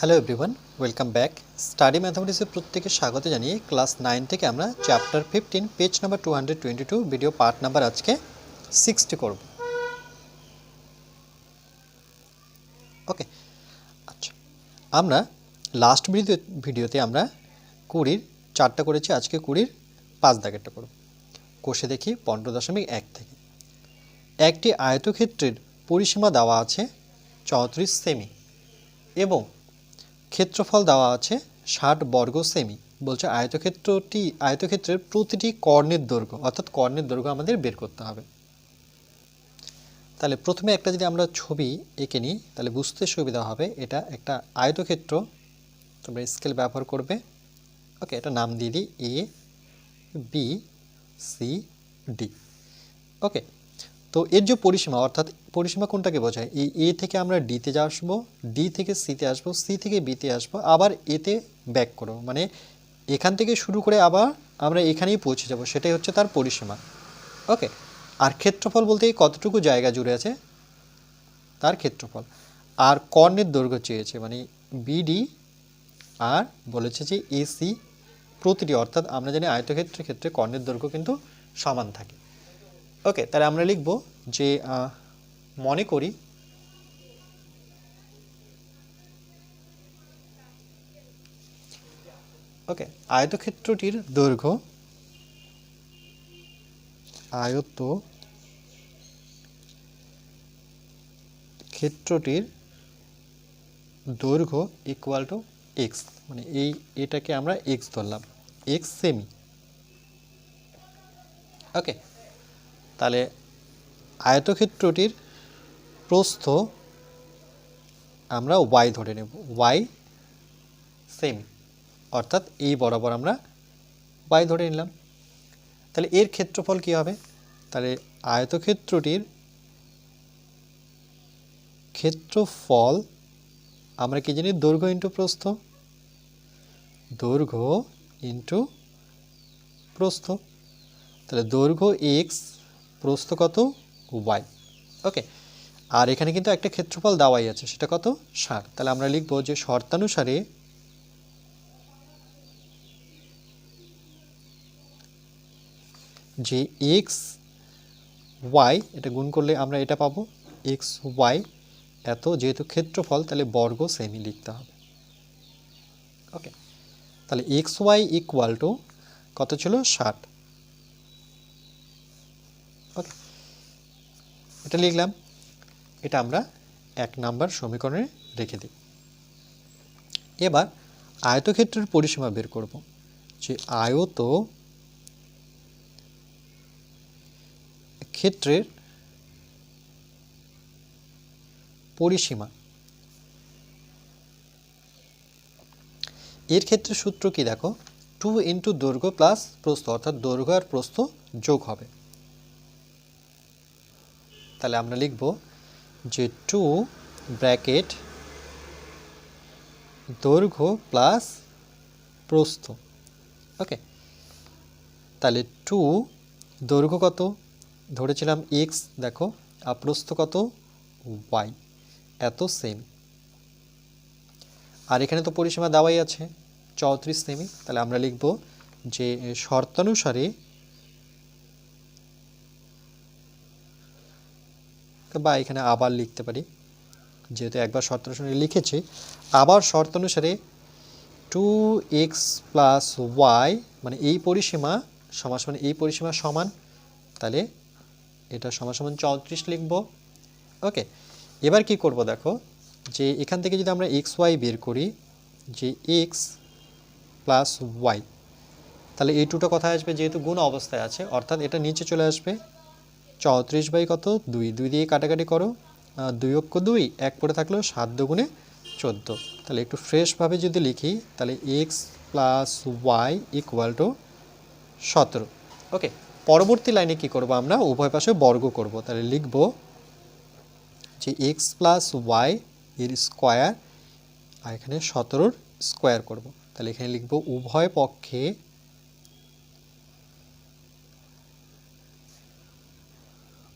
Hello everyone welcome back study ম্যাথামেটিক্সের প্রত্যেকে স্বাগত জানিয়ে ক্লাস নাইন থেকে আমরা chapter fifteen page number two hundred twenty two video part number আজকে সিক্সটি করব। ওকে আচ্ছা আমরা লাস্ট ভিডিও ভিডিওতে আমরা কুড়ির, চারটা করেছি, আজকে কুড়ির পাঁচ দাগেরটা করব। কোষে দেখি পনেরো দশমিক এক থেকে। একটি আয়তক্ষেত্রের পরিসীমা দেওয়া আছে চৌত্রিশ সেমি এবং ক্ষেত্রফল দেওয়া আছে ষাট বর্গ সেমি। বলছে আয়তক্ষেত্রটি, আয়তক্ষেত্রের প্রতিটি কর্ণের দৈর্ঘ্য, অর্থাৎ কর্ণের দৈর্ঘ্য আমাদের বের করতে হবে। তাহলে প্রথমে একটা যদি আমরা ছবি এঁকে নিই, তাহলে বুঝতে সুবিধা হবে এটা একটা আয়তক্ষেত্র। তোমরা স্কেল ব্যবহার করবে। ওকে এটা নাম দিয়ে দিই A B C D okay তো এর যে পরিসীমা, অর্থাৎ পরিসীমা কোনটাকে বোঝায়? এই এ থেকে আমরা ডিতে আসব ডি থেকে সিতে আসব সি থেকে বিতে আসব, আবার এতে ব্যাক করব। মানে এখান থেকে শুরু করে আবার আমরা এখানেই পৌঁছে যাব, সেটাই হচ্ছে তার পরিসীমা। ওকে? আর ক্ষেত্রফল বলতে কতটুকু জায়গা জুড়ে আছে? তার ক্ষেত্রফল। আর কর্ণের দৈর্ঘ্য চেয়েছে মানে বিডি আর বলেছে যে এসি প্রতিটি, অর্থাৎ আমরা জানি আয়তক্ষেত্রের ক্ষেত্রে কর্ণের দৈর্ঘ্য কিন্তু সমান থাকে। ওকে তাহলে আমরা লিখব যে মনে করি ওকে আয়তক্ষেত্রটির দৈর্ঘ্য আয়ত ক্ষেত্রটির দৈর্ঘ্য ইকুয়াল টু এক্স মানে এই, এটাকে আমরা এক্স ধরলাম এক্স সেমি ওকে তাহলে আয়তক্ষেত্রটির প্রস্থ আমরা ওয়াই ধরে নেব। ওয়াই সেম অর্থাৎ এই বরাবর আমরা ওয়াই ধরে নিলাম। তাহলে এর ক্ষেত্রফল কি হবে? তাহলে আয়তক্ষেত্রটির ক্ষেত্রফল আমরা কি জানি? দৈর্ঘ্য ইন্টু প্রস্থ। দৈর্ঘ্য ইন্টু প্রস্থ। তাহলে দৈর্ঘ্য এক্স প্রস্থ কত? ওয়াই। ওকে। আর এখানে কিন্তু একটা ক্ষেত্রফল দেওয়াই আছে, সেটা কত? ষাট। তাহলে আমরা লিখব যে শর্তানুসারে যে এক্স ওয়াই, এটা গুণ করলে আমরা এটা পাবো। এক্স ওয়াই এত যেহেতু ক্ষেত্রফল, তাহলে বর্গ সেমি লিখতে হবে। ওকে। তাহলে এক্স ওয়াই ইকুয়াল টু কত ছিল? ষাট। এটা লিখলাম। এটা আমরা এক নাম্বার সমীকরণে রেখে দিই। এবার আয়তক্ষেত্রের পরিসীমা বের করব, যে আয়ত ক্ষেত্রের পরিসীমা। এর ক্ষেত্রে সূত্র কি দেখো? টু ইন্টু দৈর্ঘ্য প্লাস প্রস্থ, অর্থাৎ দৈর্ঘ্য আর প্রস্থ যোগ হবে। তাহলে আমরা লিখব যে টু ব্র্যাকেট দৈর্ঘ্য প্লাস প্রস্থ। ওকে তাহলে টু দৈর্ঘ্য কত? ধরেছিলাম এক্স দেখো, আর প্রস্থ কত? ওয়াই এত সেম আর এখানে তো পরিসীমা দেওয়াই আছে, চৌত্রিশ সেমি তাহলে আমরা লিখব যে শর্তানুসারে বা এখানে আবার লিখতে পারি। যেহেতু একবার শর্ত অনুসারে লিখেছি, আবার শর্ত অনুসারে টু এক্স প্লাস ওয়াই মানে এই পরিসীমা সমান সমান এই পরিসীমা সমান, তাহলে এটা সমান সমান চৌত্রিশ লিখব। ওকে এবার কি করব দেখো, যে এখান থেকে যদি আমরা এক্স ওয়াই বের করি, যে এক্স প্লাস ওয়াই তাহলে এই টুটা কোথায় আসবে যেহেতু গুণ অবস্থায় আছে, অর্থাৎ এটা নিচে চলে আসবে। চৌত্রিশ বাই কত? দুই দুই দিয়ে কাটাকাটি করো। দুই অক্ষ দুই, এক পড়ে থাকল সাত দুগুণে চোদ্দ। তাহলে একটু ফ্রেশভাবে যদি লিখি, তাহলে x plus y equal to সতেরো। ওকে পরবর্তী লাইনে কি করব আমরা? উভয় পাশে বর্গ করব। তাহলে লিখব যে এক্স প্লাস ওয়াই এর স্কোয়ার আর এখানে সতেরোর স্কোয়ার করব। তাহলে এখানে লিখব উভয় পক্ষে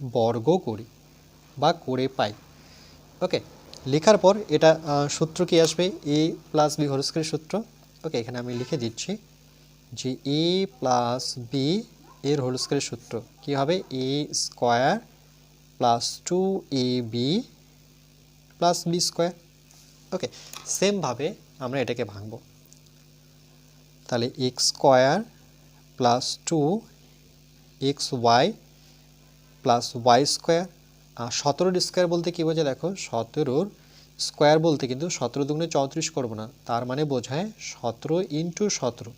বর্গ করি বা করে পাই। ওকে লেখার পর এটা সূত্র কি আসবে? A plus b whole square সূত্র। ওকে এখানে আমি লিখে দিচ্ছি যে এ প্লাস বি এর হোল স্কোয়ার সূত্র। কি হবে? A square plus two a b plus b square okay সেমভাবে আমরা এটাকে ভাঙব। তাহলে x square plus two x y plus y square আর সতেরোর স্কোয়ার বলতে কী বোঝায় দেখো? সতেরোর স্কোয়ার বলতে কিন্তু সতেরো দুগুণে চৌত্রিশ করব না, তার মানে বোঝায় সতেরো ইন্টু সতেরো।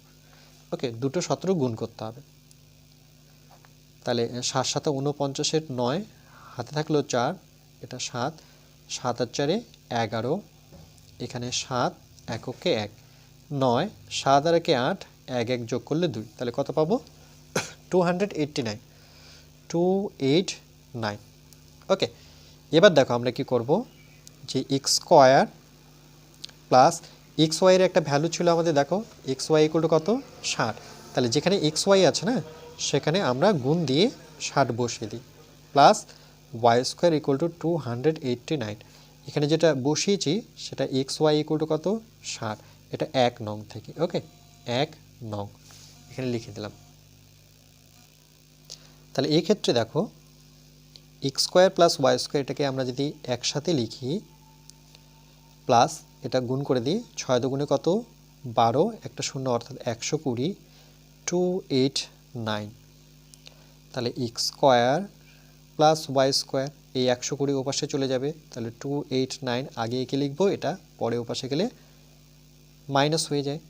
ওকে, দুটো সতেরো গুণ করতে হবে। তাহলে সাত সাথে উনপঞ্চাশের নয়, হাতে থাকল চার, এটা সাত সাত আর চারে এগারো, এখানে সাত এককে এক, নয়, সাত আর একে আট, এক এক যোগ করলে দুই, তাহলে কত পাবো? Two hundred eighty nine two eight nine okay এবার দেখো আমরা কি করব? যে এক্স স্কোয়ার প্লাস এক্স ওয়াইয়ের একটা ভ্যালু ছিল আমাদের, দেখো এক্স ওয়াই ইকুয়াল কত? ষাট। তাহলে যেখানে এক্স ওয়াই আছে না, সেখানে আমরা গুণ দিয়ে ষাট বসিয়ে দিই। Plus y square equal to two hundred eighty nine এখানে যেটা বসিয়েছি, সেটা এক্স ওয়াই ইকুয়াল টু কত? ষাট। এটা এক নং থেকে। ওকে এক নং। এখানে লিখে দিলাম। তাহলে এই ক্ষেত্রে দেখো x square plus y square এটাকে আমরা যদি একসাথে লিখি প্লাস এটা গুণ করে দিই, ছয় দুগুণে কত? বারো, একটা শূন্য অর্থাৎ একশো কুড়ি টু এইট নাইন তাহলে x square plus y square এই একশো কুড়ি ওপাশে চলে যাবে, তাহলে টু এইট নাইন আগে একে লিখব, এটা পরে ওপাশে গেলে মাইনাস হয়ে যায়।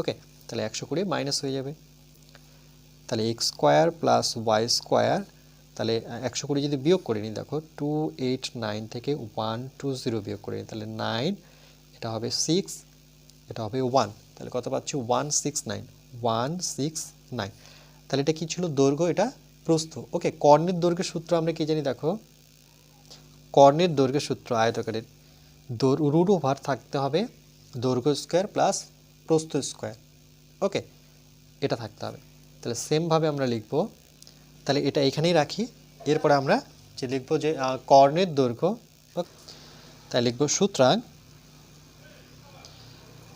ওকে তাহলে একশো কুড়ি মাইনাস হয়ে যাবে। তাহলে x square plus y square তাহলে একশো কুড়ি যদি বিয়োগ করে নিই, দেখো টু এইট নাইন থেকে ওয়ান টু জিরো বিয়োগ করে নিই, তাহলে নাইন এটা হবে সিক্স এটা হবে ওয়ান তাহলে কত পাচ্ছি? One six nine one six nine তাহলে এটা কী ছিল? দৈর্ঘ্য এটা প্রস্থ। ওকে কর্ণের দৈর্ঘ্যের সূত্র আমরা কি জানি? দেখো, কর্ণের দৈর্ঘ্যের সূত্র আয়তকারের রুট ওভার থাকতে হবে দৈর্ঘ্য স্কোয়ার প্লাস প্রস্থ স্কোয়ার ওকে এটা থাকতে হবে। তাহলে সেমভাবে আমরা লিখব। তাহলে এটা এখানেই রাখি। এরপরে আমরা যে লিখব যে কর্ণের দৈর্ঘ্য তাই লিখব সুতরাং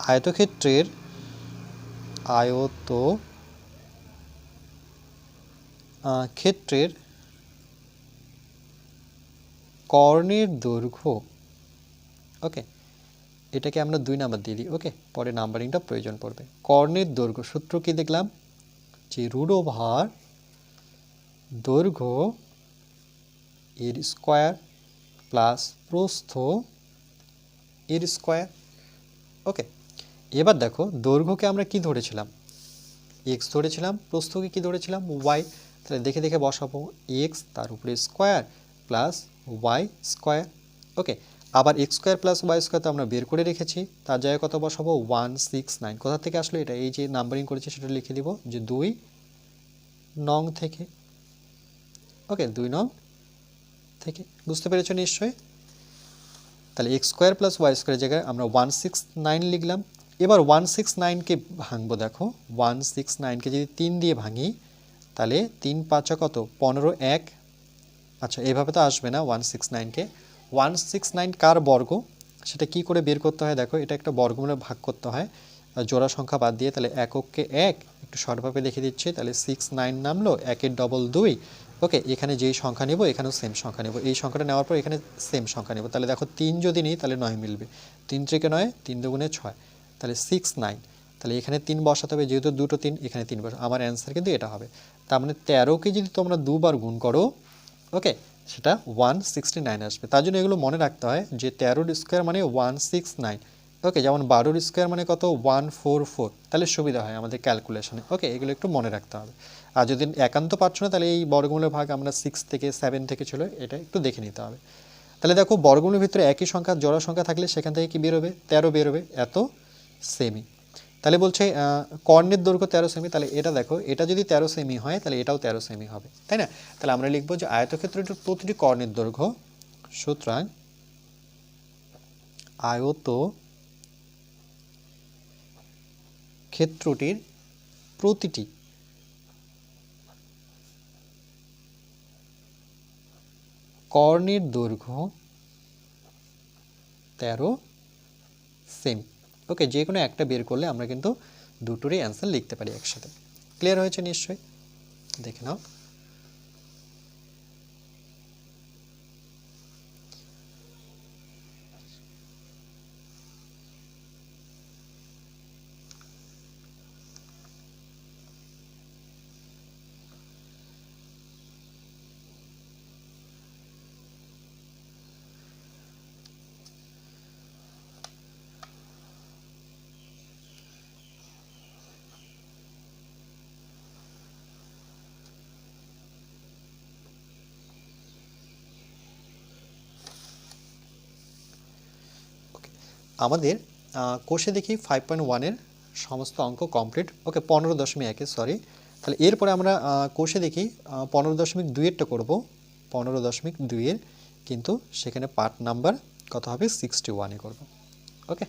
আয়তক্ষেত্রের আয়ত ক্ষেত্রের কর্ণের দৈর্ঘ্য, ওকে? এটাকে আমরা দুই নাম্বার দিয়ে দিই, ওকে? পরে নাম্বারিংটা প্রয়োজন পড়বে। কর্ণের দৈর্ঘ্য, সূত্র কি দেখলাম? যে রুট ওভার দৈর্ঘ্য এর স্কোয়ার প্লাস প্রস্থ এর স্কোয়ার। ওকে, এবার দেখো দৈর্ঘ্যকে আমরা কি ধরেছিলাম? এক্স ধরেছিলাম, প্রস্থকে কি ধরেছিলাম? ওয়াই তাহলে দেখে দেখে বসাবো এক্স তার উপরে square plus y square. Okay আবার x square plus y square তো আমরা বের করে রেখেছি। তার জায়গায় কত বসাবো? ওয়ান সিক্স নাইন কোথা থেকে আসলো এটা? এই যে নাম্বারিং করেছি সেটা লিখে দিব যে দুই নং থেকে। ওকে দুই নং থেকে। বুঝতে পেরেছ নিশ্চয়ই? তাহলে এক্স স্কোয়ার প্লাস ওয়াই স্কোয়ারের জায়গায় আমরা ওয়ান সিক্স নাইন লিখলাম। এবার ওয়ান সিক্স নাইনকে ভাঙবো দেখো। ওয়ান সিক্স নাইনকে যদি তিন দিয়ে ভাঙি, তাহলে তিন পাঁচা কত? পনেরো, এক। আচ্ছা এভাবে তো আসবে না ওয়ান সিক্স নাইনকে ওয়ান সিক্স নাইন কার বর্গ? সেটা কি করে বের করতে হয়? দেখো, এটা একটা বর্গমূলে ভাগ করতে হয়। জোড়া সংখ্যা বাদ দিয়ে তাহলে এককে এক, একটু শর্টভাবে লিখে দিচ্ছি, তাহলে সিক্স নাইন নামলো, একের ডবল দুই। ওকে, এখানে যেই সংখ্যা নেব, এখানেও সেম সংখ্যা নেব। এই সংখ্যাটা নেওয়ার পর এখানে সেম সংখ্যা নেব। তাহলে দেখো, তিন যদি নিই, তাহলে নয় মিলবে। তিন থেকে নয়, তিন দুগুণে ছয়। তাহলে সিক্স নাইন তাহলে এখানে তিন বসাতে হবে, যেহেতু দুটো তিন, এখানে তিন বসা আমার অ্যান্সার কিন্তু এটা হবে। তার মানে তেরোকে যদি তোমরা দুবার গুণ করো, ওকে সেটা ওয়ান সিক্সটি নাইন আসবে। তার জন্য এগুলো মনে রাখতে হয় যে তেরোর স্কোয়ার মানে ওয়ান সিক্স নাইন ওকে যেমন বারোর স্কোয়ার মানে কত? ওয়ান ফোর ফোর তাহলে সুবিধা হয় আমাদের ক্যালকুলেশনে ওকে এগুলো একটু মনে রাখতে হবে। আর যদি একান্ত পারছ না, তাহলে এই বর্গমূলের ভাগ আমরা সিক্স থেকে সেভেন থেকে ছিল, এটা একটু দেখে নিতে হবে। তাহলে দেখো, বর্গমূলের ভিতরে একই সংখ্যা, জোড়া সংখ্যা থাকলে সেখান থেকে কি বেরোবে? তেরো বেরোবে। এত সেমি তাহলে বলছে কর্ণের দৈর্ঘ্য তেরো সেমি, তাহলে এটা দেখো, এটা যদি তেরো সেমি হয়, তাহলে এটাও তেরো সেমি হবে, তাই না? তাহলে আমরা লিখব যে আয়তক্ষেত্রটির প্রতিটি কর্ণের দৈর্ঘ্য, সুতরাং আয়ত ক্ষেত্রটির প্রতিটি কর্ণের দৈর্ঘ্য তেরো সেম। ওকে যে কোনো একটা বের করলে আমরা কিন্তু দুটোরই অ্যান্সার লিখতে পারি একসাথে। ক্লিয়ার হয়েছে নিশ্চয়ই? দেখে নাও। আমাদের কোষে দেখি ফাইভ পয়েন্ট ওয়ানের সমস্ত অঙ্ক কমপ্লিট ওকে পনেরো দশমিক একে সরি তাহলে এরপরে আমরা কোষে দেখি পনেরো দশমিক দুইয়েরটা করব। পনেরো দশমিক দুইয়ের কিন্তু সেখানে পার্ট নাম্বার কত হবে? সিক্সটি ওয়ানে করব। ওকে